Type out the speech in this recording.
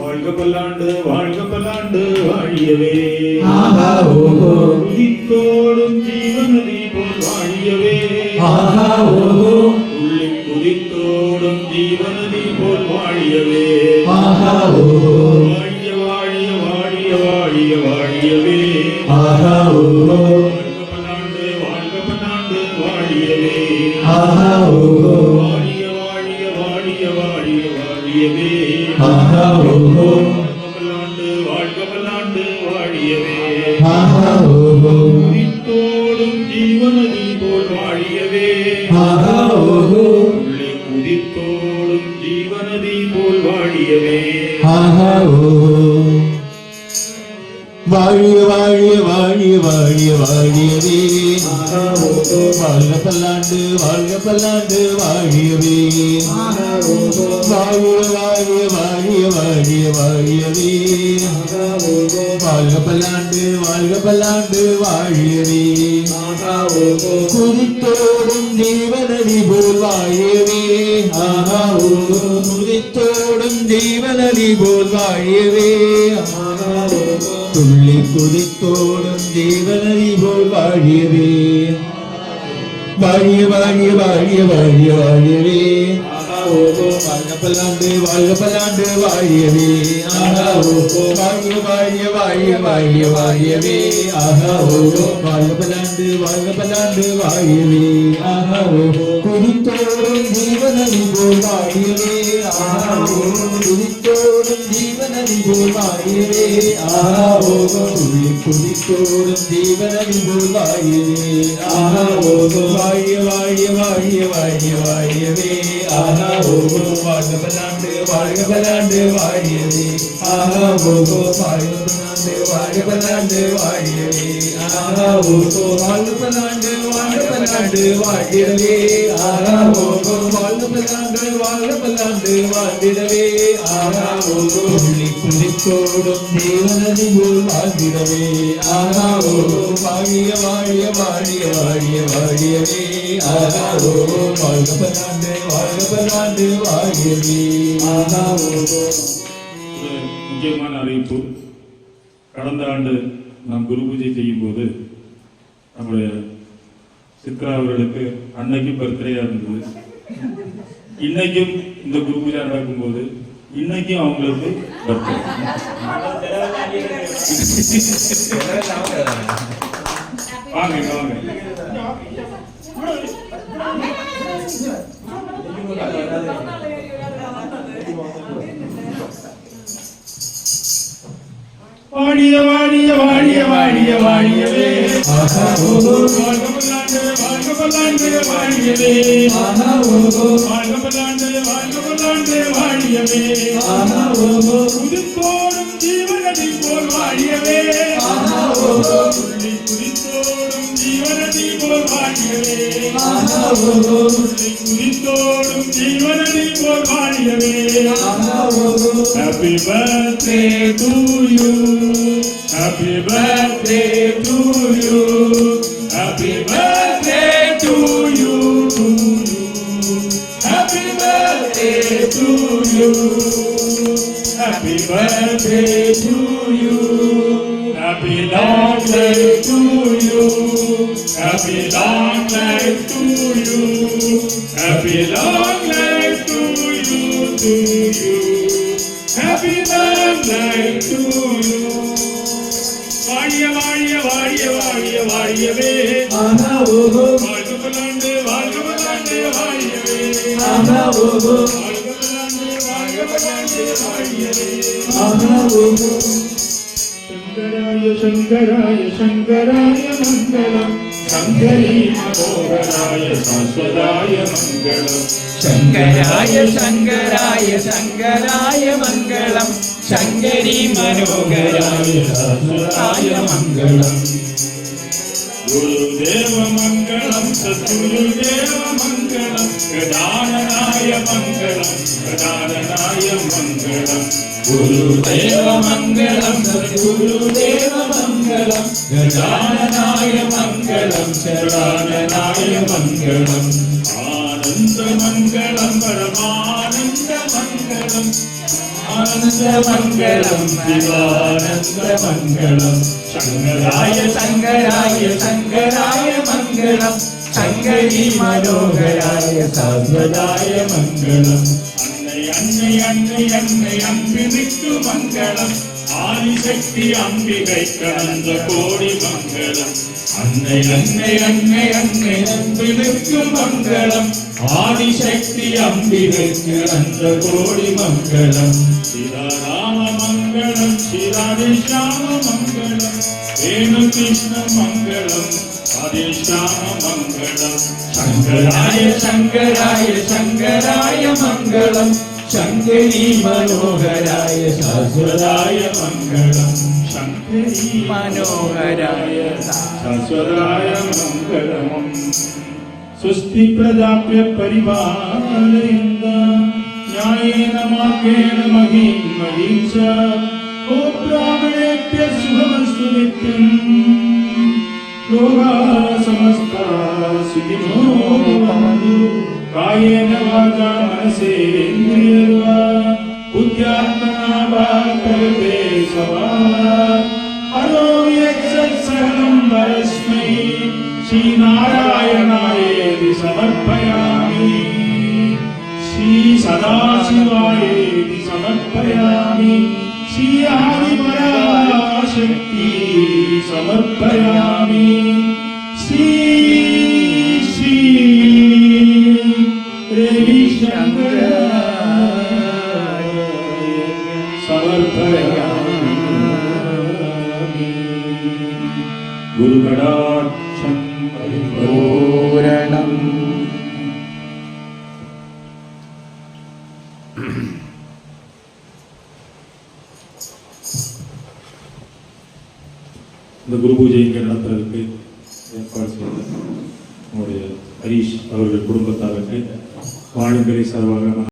வாழ்க பல்லாண்டு வாழ்க பல்லாண்டு வாழியவே. குதித்தோடும் ஜீவநதி போல் வாழியவே. உள்ளி குதித்தோடும் ஜீவநதி போல் வாழியவே. வாழிய வாழிய வாழிய வாழிய வாழியவே. வாழ்க பல்லாண்டு வாழ்க பல்லாண்டு வாழியவே. வாழியவே ஆஹா ஓஹோ. பல்லாண்டு வாழ்க பல்லாண்டு வாழியவே. ஆஹா ஓஹோ. குதித்தோடும் ஜீவநதி போல் வாழியவே. ஆஹா ஓஹோ. உள்ளே குதித்தோடும் ஜீவநதி போல் வாழியவே. ஆஹா ஓஹோ. வாழிய வாழிய வாழிய வாழிய வாழியவே. வாழ்க பல்லாண்டு வாழ்க பல்லாண்டு வாழியவே. வாழிய வாழிய வாழிய வாழிய வாழியவே. வாழ்க பல்லாண்டு வாழ்க பல்லாண்டு வாழியவே. குறித்தோடும் ஓஹோ ஜீவனதி போல் வாழியவே. குறித்தோடும் ஓஹோ ஜீவனதி போல் வாழியவே. തുള്ളി കുതിത്തോടും പോൽ വാഴിയവേ. വാഴിയ വാഴിയ വാഴിയ വാഴിയ വാഴിയവേ. வாழிய வாழியவே ஆஹா ஓஹோ வாழ்க பல்லாண்டு வாழ்க பல்லாண்டு வாழியவே ஆஹா ஓஹோ வாழிய வாழிய வாழிய வாழிய வாழியவே ஆஹா ஓஹோ வாழ்க பல்லாண்டு வாழ்க பல்லாண்டு வாழியவே ஆஹா ஓஹோ குதித்தோடும் ஜீவனதி போல் வாழியவே ஆஹா ஓஹோ குதித்தோடும் ஜீவனதி போல் வாழியவே ஆஹா ஓஹோ துள்ளி குதித்தோடும் ஜீவனதி போல் வாழியவே ஆஹா ஓஹோ வாழிய வாழிய வாழிய வாழிய வாழியவே ஆஹா ஓஹோ வாழ்க பல்லாண்டு வாழ்க பல்லாண்டு வாழியவே. ஆஹா ஓஹோ வாழ்க பல்லாண்டு வாழ்க பல்லாண்டு வாழியவே. ஆஹா ஓஹோ வாழ்க பல்லாண்டு வாழ்க பல்லாண்டு வாழியவே. ஆஹா ஓஹோ வாழ்க பல்லாண்டு வாழ்க பல்லாண்டு வாழிடவே ஆஹா ஓஹோ புள்ளி தேவனதி போல் வாழ்ந்திடவே ஆஹா வாழிய வாழிய வாழிய வாழிய வாழியவே. ஆஹா ஓஹோ வாழ்க பல்லாண்டு வாழ்க பல்லாண்டு வாழியவே முக்கியமான அறிவிப்பு. கடந்த ஆண்டு நாம் குரு பூஜை செய்யும் போது நம்முடைய சித்ரா அவர்களுக்கு அன்னைக்கு பர்த்டேயா இருந்தது. இன்னைக்கும் இந்த குரு பூஜை நடக்கும்போது இன்னைக்கும் அவங்களுக்கு பர்த்டே வாங்க வாங்க. வாழிய வாழிய வாழிய வாழிய வாழியவே ஆஹா ஓஹோ வாழ்க பல்லாண்டு வாழ்க பல்லாண்டு வாழியவே ஆஹா ஓஹோ வாழ்க பல்லாண்டு வாழ்க பல்லாண்டு வாழியவே ஆஹா ஓஹோ குதித்தோடும் ஜீவனதி போல் வாழியவே ஆஹா ஓஹோ துள்ளி குதித்தோடும் ஜீவனதி போல் வாழியவே ஆஹா ஓஹோ துள்ளி குதித்தோடும் ஜீவனதி போல் வாழியவே ஆஹா ஓஹோ Happy birthday to you. Happy birthday to you. Happy birthday Happy birthday to you. Happy long life to you. Happy long life to you. Happy long life to you. To you. Happy long life to you. വാഴിയ വാഴിയ വാഴിയ വാഴിയ വാഴിയവേ ആഹാ ഓഹോ വാഴുകളാണ്ട് വാഴുകളാണ്ട് വാഴിയവേ ആഹാ ഓഹോ അഹവും ശങ്കരായ ശങ്കരായ ശങ്കരായ മംഗളം. ശങ്കരീമോഹനായ ശാശ്വതായ മംഗളം ശങ്കരായ ശങ്കരായ ശങ്കരായ മംഗളം ശങ്കരി മനോഹരായ ശാശ്വതായ മംഗളം. गुरुदेव मङ्गलं सद्गुरुदेव मङ्गलं गजाननाय मङ्गलं गजाननाय मङ्गलम् गुरुदेव मङ्गलं सद्गुरुदेव मङ्गलं गजाननाय मङ्गलं गजाननाय मङ्गलम् आनन्दमङ्गलं परमान ആനന്ദമംഗളം ശിവാനന്ദമംഗളം ശങ്കരായ ശങ്കരായ ശങ്കരായ മംഗളം ശങ്കരി മനോഹരായ സർവദായ മംഗളം അന്നയന്നയന്നയന്നയമ്പിവിട്ടു മംഗളം ആദിശക്തി അംബികൈക്കടന്ന കോടി മംഗളം. അന്നേ അന്നേ അന്നേ അന്നേ അന്തി നിൽക്കും മംഗളം. ആദിശക്തി അംബികൈക്കടന്ന കോടി മംഗളം. ശിവരാമ മംഗളം ശിവരാമ മംഗളം. വേണുകൃഷ്ണ മംഗളം മംഗളം. ശങ്കരായ ശങ്കരായ ശങ്കരായ മംഗളം. ശങ്കരി മനോഹരായ ശാശ്വതായ മംഗളം. ശങ്കരി മനോഹരായ ശാശ്വതായ മംഗളം സ്വസ്തി പ്രദാപ്യ പരിപാലയിന്ദ ന്യായേന മാർഗേണ മഹീം മഹീഷ ഓ ബ്രാഹ്മണേഭ്യ സുഖമസ്തു നിത്യം. ലോകാ സമസ്താ സുഖിനോ കായേന വാചാ മനസേ. वा कल्पे स्वभावात् हरो यत्सत्सहनं वरस्मै श्रीनारायणायेति समर्पयामि श्रीसदाशिवायेति समर्पयामि श्री आदिपराशक्ति समर्पयामि समर्पयामि गुरुकडाक्षं பூரணம் இந்த குரு பூஜை இங்கே நடத்துறதுக்கு ஏற்பாடு செய்த நம்முடைய ஹரீஷ் அவர்கள் குடும்பத்தாருக்கு வாழும்பெரிய சார்பாக